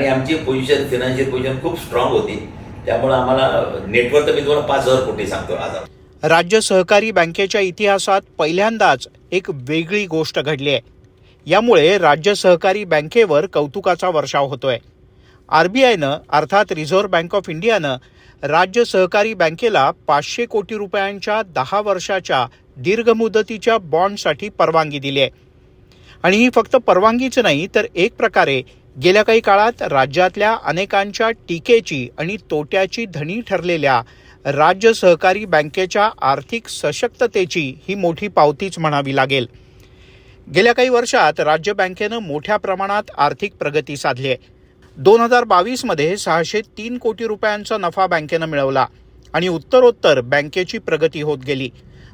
आणि आमची position financial position खूप स्ट्रॉंग होती. त्यामुळे आम्हाला नेटवर्क तर मी तुम्हाला पाच हजार कोटी सांगतो आज. राज्य सहकारी बँकेच्या इतिहासात पहिल्यांदाच एक वेगळी गोष्ट घडली आहे. यामुळे राज्य सहकारी बँकेवर कौतुकाचा वर्षाव होतोय. आरबीआयनं अर्थात रिझर्व्ह बँक ऑफ इंडियानं राज्य सहकारी बँकेला पाचशे कोटी रुपयांच्या दहा वर्षाच्या दीर्घ मुदतीच्या बॉन्डसाठी परवानगी दिली आहे. आणि ही फक्त परवानगीच नाही तर एक प्रकारे गेल्या काही काळात राज्यातल्या अनेकांच्या टीकेची आणि तोट्याची धनी ठरलेल्या राज्य सहकारी बँकेच्या आर्थिक सशक्ततेची ही मोठी पावतीच म्हणावी लागेल. गेल्या काही वर्षात राज्य बँकेनं मोठ्या प्रमाणात आर्थिक प्रगती साधली आहे. दोन हजार बावीसमध्ये सहाशे तीन कोटी रुपयांचा नफा बँकेनं मिळवला आणि उत्तरोत्तर बँकेची प्रगती होत गेली.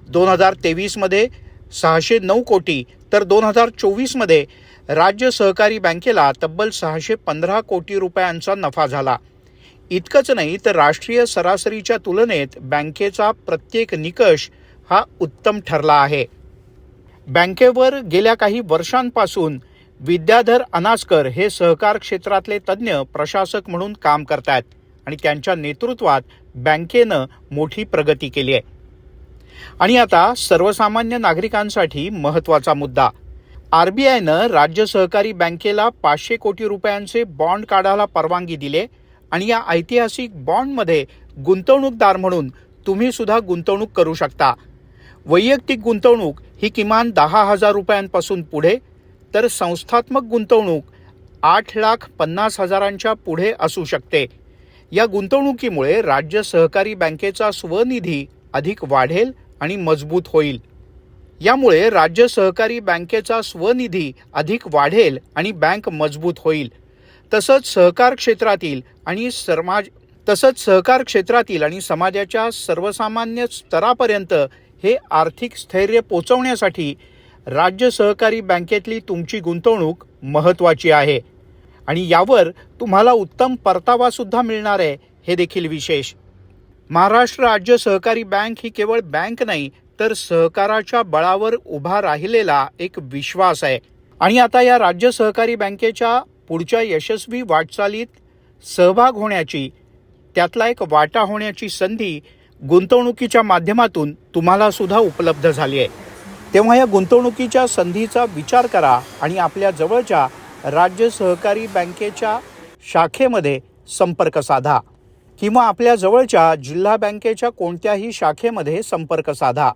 दोन हजार तेवीसमध्ये सहाशे नऊ कोटी तर दोन हजार चोवीसमध्ये राज्य सहकारी बँकेला तब्बल सहाशे पंधरा कोटी रुपयांचा नफा झाला. इतकंच नाही तर राष्ट्रीय सरासरीच्या तुलनेत बँकेचा प्रत्येक निकष हा उत्तम ठरला आहे. बँकेवर गेल्या काही वर्षांपासून विद्याधर अनासकर हे सहकार क्षेत्रातले तज्ज्ञ प्रशासक म्हणून काम करतायत आणि त्यांच्या नेतृत्वात बँकेनं मोठी प्रगती केली आहे. आणि आता सर्वसामान्य नागरिकांसाठी महत्त्वाचा मुद्दा. आरबीआयनं राज्य सहकारी बँकेला पाचशे कोटी रुपयांचे बॉन्ड काढायला परवानगी दिले आणि या ऐतिहासिक बॉन्डमध्ये गुंतवणूकदार म्हणून तुम्ही सुद्धा गुंतवणूक करू शकता. वैयक्तिक गुंतवणूक ही किमान दहा हजार रुपयांपासून पुढे तर संस्थात्मक गुंतवणूक आठ लाख पन्नास हजारांच्या पुढे असू शकते. या गुंतवणुकीमुळे राज्य सहकारी बँकेचा स्वनिधी अधिक वाढेल आणि मजबूत होईल. यामुळे राज्य सहकारी बँकेचा स्वनिधी अधिक वाढेल आणि बँक मजबूत होईल. तसंच सहकार क्षेत्रातील आणि समाज तसंच सहकार क्षेत्रातील आणि समाजाच्या सर्वसामान्य स्तरापर्यंत हे आर्थिक स्थैर्य पोचवण्यासाठी राज्य सहकारी बँकेतली तुमची गुंतवणूक महत्त्वाची आहे. आणि यावर तुम्हाला उत्तम परतावासुद्धा मिळणार आहे हे देखील विशेष. महाराष्ट्र राज्य सहकारी बँक ही केवळ बँक नाही तर सहकाराच्या बळावर उभा राहिलेला एक विश्वास आहे. आणि आता या राज्य सहकारी बँकेच्या पुढच्या यशस्वी वाटचालीत सहभाग होण्याची त्यातला एक वाटा होण्याची संधी गुंतवणुकीच्या माध्यमातून तुम्हाला सुद्धा उपलब्ध झाली आहे. तेव्हा या गुंतवणुकीच्या संधीचा विचार करा आणि आपल्या जवळच्या राज्य सहकारी बँकेच्या शाखेमध्ये संपर्क साधा. किंवा आपल्या जवळच्या जिल्हा बँकेच्या कोणत्याही शाखेमध्ये संपर्क साधा.